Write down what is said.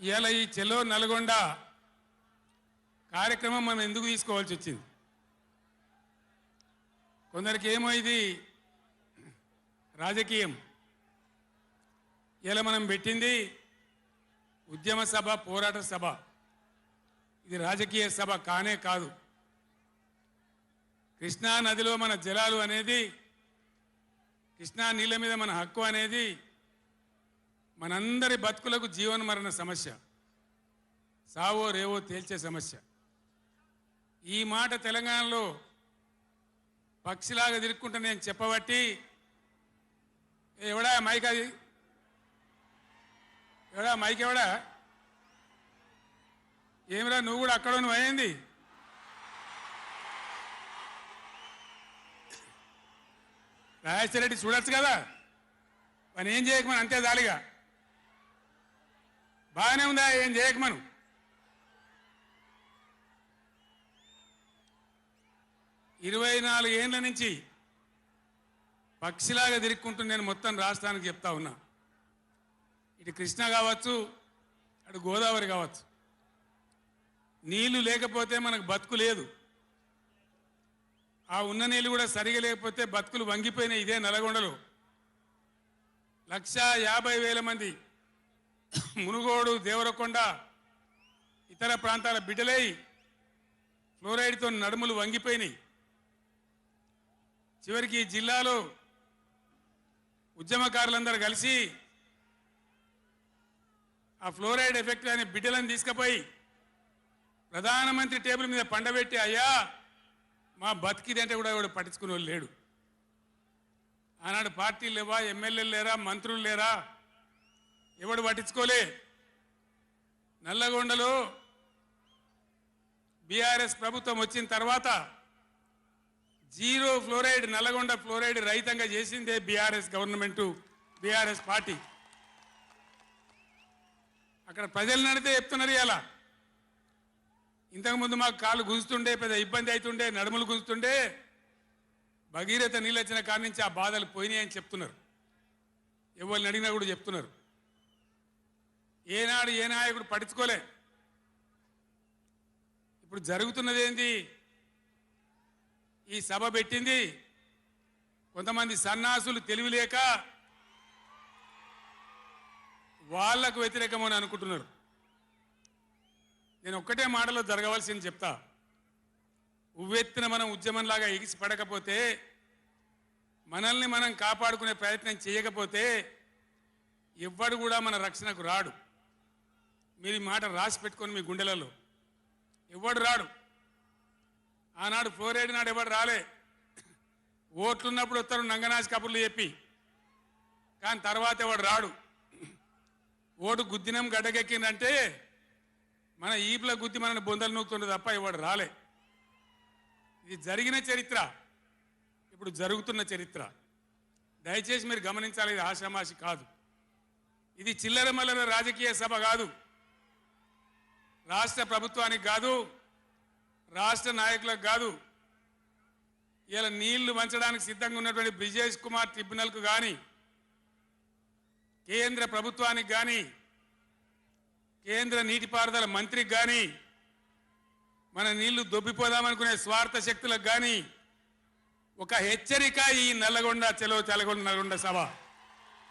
ఇవాళ ఈ చెలో నల్గొండ కార్యక్రమం మనం ఎందుకు తీసుకోవాల్సి వచ్చింది? కొందరికి ఏమో ఇది రాజకీయం. ఇలా మనం పెట్టింది ఉద్యమ సభ పోరాట సభ. ఇది రాజకీయ సభ కానే కాదు. కృష్ణా నదిలో మన జలాలు అనేది కృష్ణా నీళ్ళ మీద మన హక్కు అనేది మనందరి బతుకులకు జీవన మరణ సమస్య. సావో రేవో తేల్చే సమస్య. ఈ మాట తెలంగాణలో పక్షిలాగా తిరుక్కుంటా నేను చెప్పబట్టి ఏ ఎవడా మైక్ అది? ఎవడా మైక్ ఎవడా? ఏమిరా నువ్వు కూడా అక్కడ నువ్వు అయింది రాజేశ్వర రెడ్డి చూడొచ్చు కదా? మనం ఏం చేయకమని అంతే దాలిగా బాగానే ఉందా? ఏం చేయకమను ఇరవై నాలుగు ఏండ్ల నుంచి పక్షిలాగా తిరుక్కుంటూ నేను మొత్తం రాష్ట్రానికి చెప్తా ఉన్నా. ఇటు కృష్ణ కావచ్చు అటు గోదావరి కావచ్చు. నీళ్ళు లేకపోతే మనకు బతుకు లేదు. ఆ ఉన్న నీళ్ళు కూడా సరిగా లేకపోతే బతుకులు వంగిపోయినాయి ఇదే నల్గొండలో. లక్ష యాభై వేల మంది మునుగోడు దేవరకొండ ఇతర ప్రాంతాల బిడ్డలై ఫ్లోరైడ్తో నడుములు వంగిపోయినాయి. చివరికి ఈ జిల్లాలో ఉద్యమకారులందరూ కలిసి ఆ ఫ్లోరైడ్ ఎఫెక్ట్ అనే బిడ్డలను తీసుకుపోయి ప్రధానమంత్రి టేబుల్ మీద పండబెట్టి అయ్యా మా బతికిదంటే కూడా ఎవడు పట్టించుకునే వాళ్ళు లేడు. ఆనాడు పార్టీలు లేవా ఎమ్మెల్యేలు లేరా మంత్రులు లేరా ఎవడు పట్టించుకోలే. నల్లగొండలో బీఆర్ఎస్ ప్రభుత్వం వచ్చిన తర్వాత జీరో ఫ్లోరైడ్ నల్లగొండ ఫ్లోరైడ్ రహితంగా చేసిందే బీఆర్ఎస్ గవర్నమెంటు బీఆర్ఎస్ పార్టీ. అక్కడ ప్రజలు నడితే చెప్తున్నారు ఇలా ఇంతకుముందు మాకు కాలు గుంజుతుండే పెద్ద ఇబ్బంది అవుతుండే నడుములు గుంజుతుండే. భగీరథ నీళ్ళు వచ్చిన కాడి నుంచి ఆ బాధలు పోయినాయని చెప్తున్నారు. ఎవరిని అడిగినా కూడా చెప్తున్నారు. ఏనాడు ఏ నాయకుడు పట్టించుకోలే. ఇప్పుడు జరుగుతున్నది ఏంది ఈ సభ పెట్టింది కొంతమంది సన్నాసులు తెలివిలేక వాళ్ళకు వ్యతిరేకమని అనుకుంటున్నారు. నేను ఒక్కటే మాటలో జరగవలసింది చెప్తా. ఉవ్వెత్తిన మనం ఉద్యమంలాగా ఎగిసి పడకపోతే మనల్ని మనం కాపాడుకునే ప్రయత్నం చేయకపోతే ఎవ్వడు కూడా మన రక్షణకు రాడు. మీరు ఈ మాట రాసి పెట్టుకొని మీ గుండెలలో. ఎవడు రాడు? ఆనాడు ఫ్లోరైడ్ నాడు ఎవడు రాలే? ఓట్లున్నప్పుడు వస్తారు నంగనాసి కబుర్లు చెప్పి. కానీ తర్వాత ఎవడు రాడు? ఓటు గుద్దినం గడ్డకెక్కిందంటే మన ఈపుల గుద్ది మనని బొందలు నూకుతుండే తప్ప ఎవడు రాలే. ఇది జరిగిన చరిత్ర. ఇప్పుడు జరుగుతున్న చరిత్ర. దయచేసి మీరు గమనించాలి ఇది ఆషామాషి కాదు. ఇది చిల్లర మల్లర రాజకీయ సభ కాదు. రాష్ట్ర ప్రభుత్వానికి కాదు రాష్ట్ర నాయకులకు కాదు ఇలా నీళ్ళు వంచడానికి సిద్ధంగా ఉన్నటువంటి బ్రిజేష్ కుమార్ ట్రిబ్యునల్కు కానీ కేంద్ర ప్రభుత్వానికి కానీ కేంద్ర నీటిపారుదల మంత్రికి కానీ మన నీళ్ళు దొబ్బిపోదామనుకునే స్వార్థ శక్తులకు కానీ ఒక హెచ్చరిక ఈ నల్లగొండ చెలో తెలగొండ నల్గొండ సభ.